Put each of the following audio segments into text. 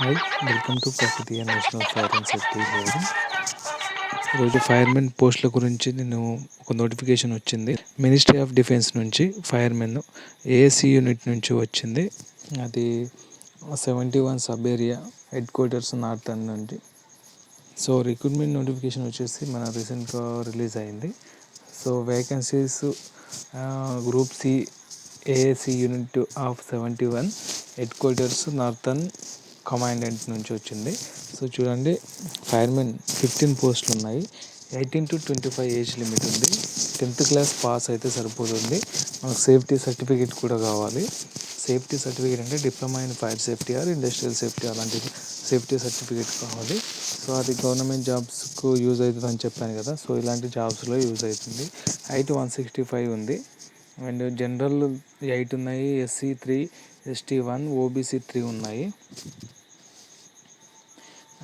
Hi welcome to Prakruthi national fire and safety board ఈరోజు firemen పోస్టుల గురించి నేను ఒక నోటిఫికేషన్ వచ్చింది. మినిస్ట్రీ ఆఫ్ డిఫెన్స్ నుంచి ఫైర్మెన్ ఏఎస్సి యూనిట్ నుంచి వచ్చింది. అది seventy one sub area headquarters northern నుండి. సో రిక్రూట్మెంట్ నోటిఫికేషన్ వచ్చేసి మన రీసెంట్గా రిలీజ్ అయింది. So vacancies group C ASC unit of seventy one headquarters northern commandant నుంచి వచ్చింది. సో చూడండి ఫైర్మెన్ ఫిఫ్టీన్ పోస్టులు ఉన్నాయి. Eighteen to twenty five age limit ఉంది. టెన్త్ క్లాస్ పాస్ అయితే సరిపోతుంది. మనకు సేఫ్టీ సర్టిఫికేట్ కూడా కావాలి. సేఫ్టీ సర్టిఫికేట్ అంటే diploma in fire safety or industrial safety అలాంటి సేఫ్టీ సర్టిఫికేట్ కావాలి. సో అది గవర్నమెంట్ జాబ్స్కు యూజ్ అవుతుంది అని చెప్పాను కదా. సో ఇలాంటి జాబ్స్లో యూజ్ అవుతుంది. హైట్ వన్ సిక్స్టీ ఫైవ్ ఉంది. అండ్ జనరల్ ఎయిట్ ఉన్నాయి SC three ST one OBC three ఉన్నాయి.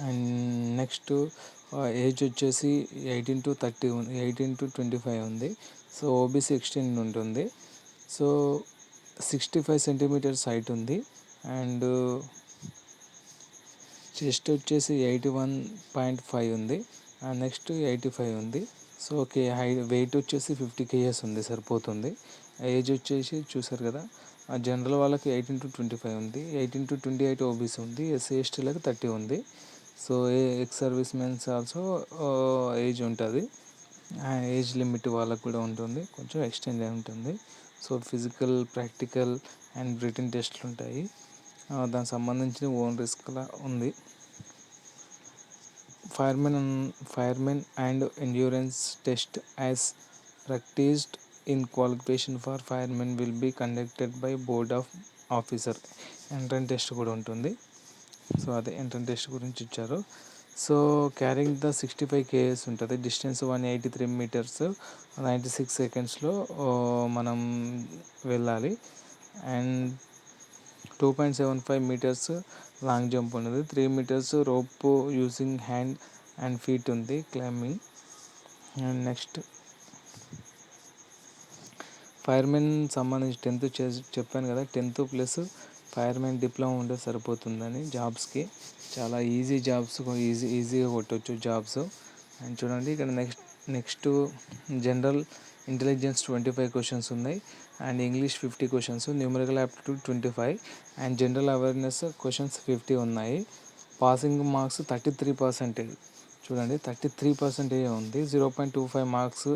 అండ్ నెక్స్ట్ ఏజ్ వచ్చేసి ఎయిటీన్ టు థర్టీ ఉంది ఎయిటీన్ టు ట్వంటీ ఫైవ్ ఉంది సో ఓబీసీ ఎక్స్టెండ్ ఉంటుంది. So sixty five centimetres height ఉంది. And chest వచ్చేసి eighty one point five ఉంది. And next eighty five ఉంది. So okay high weight వచ్చేసి fifty kgs ఉంది సరిపోతుంది. ఏజ్ వచ్చేసి చూసారు కదా జనరల్ వాళ్ళకి ఎయిటీన్ టు ట్వంటీ ఫైవ్ ఉంది. Eighteen to twenty eight OBC ఉంది. ఎస్సీ ఎస్టీలకు థర్టీ ఉంది. So ex service mens also age ఉంటుంది. ఏజ్ లిమిట్ వాళ్ళకు కూడా ఉంటుంది. కొంచెం ఎక్స్టెండ్ అయి ఉంటుంది. So physical practical and written టెస్ట్లు ఉంటాయి. దానికి సంబంధించిన ఓన్ రిస్క్లా ఉంది. Firemen firemen and endurance test as practised in qualification for firemen will be conducted by board of officer entrance test కూడా ఉంటుంది. సో అదే ఎంట్రన్స్ టెస్ట్ గురించి ఇచ్చారు. So carrying the sixty five kgs ఉంటుంది distance one eighty three metres ninety six సెకండ్స్లో మనం వెళ్ళాలి. And two point seven five metres long jump ఉన్నది. Three metres rope using hand and feet ఉంది climbing and next firemen సంబంధించి tenth చెప్పాను కదా tenth plus firemen diploma ఉంటే సరిపోతుందని జాబ్స్కి. చాలా ఈజీ జాబ్స్ ఈజీ ఈజీగా కొట్టవచ్చు జాబ్స్. అండ్ చూడండి ఇక్కడ next next general intelligence twenty five questions ఉన్నాయి. And English fifty questions numerical aptitude twenty five and general awareness questions fifty ఉన్నాయి. Passing marks thirty three percentage. చూడండి థర్టీ త్రీ పర్సెంటేజ్ ఉంది. Zero point two five marks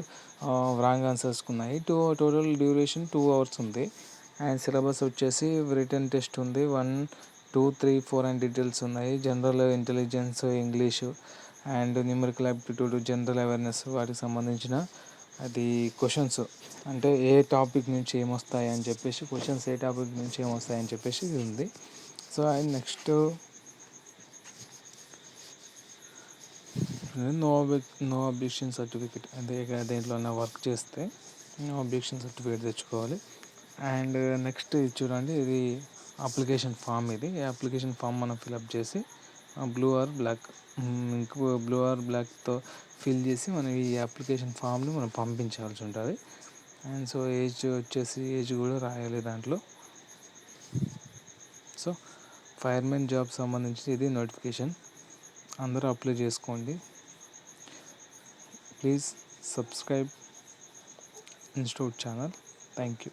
wrong ఆన్సర్స్కి ఉన్నాయి two total duration two hours ఉంది. And syllabus వచ్చేసి written test ఉంది. One two three four and details ఉన్నాయి. General intelligence English and numerical aptitude general awareness వాటికి సంబంధించిన అది questions అంటే ఏ టాపిక్ నుంచి ఏమొస్తాయి అని చెప్పేసి క్వశ్చన్స్ ఏ టాపిక్ నుంచి ఏమొస్తాయి అని చెప్పేసి ఇది ఉంది. So and next no no objection certificate అదే దేంట్లో వర్క్ చేస్తే నో అబ్జెక్షన్ సర్టిఫికేట్ తెచ్చుకోవాలి. అండ్ నెక్స్ట్ ఇది చూడండి ఇది అప్లికేషన్ ఫామ్ ఇది. ఈ అప్లికేషన్ ఫామ్ మనం ఫిలప్ చేసి బ్లూ ఆర్ బ్లాక్ ఇంకో బ్లూ ఆర్ బ్లాక్తో ఫిల్ చేసి మనం ఈ అప్లికేషన్ ఫామ్ని మనం పంపించాల్సి ఉంటుంది. అండ్ సో ఏజ్ వచ్చేసి ఏజ్ కూడా రాయాలి దాంట్లో. సో ఫైర్మెన్ జాబ్ సంబంధించి ఇది నోటిఫికేషన్ అందరూ అప్లై చేసుకోండి. Please subscribe Institute channel. Thank you.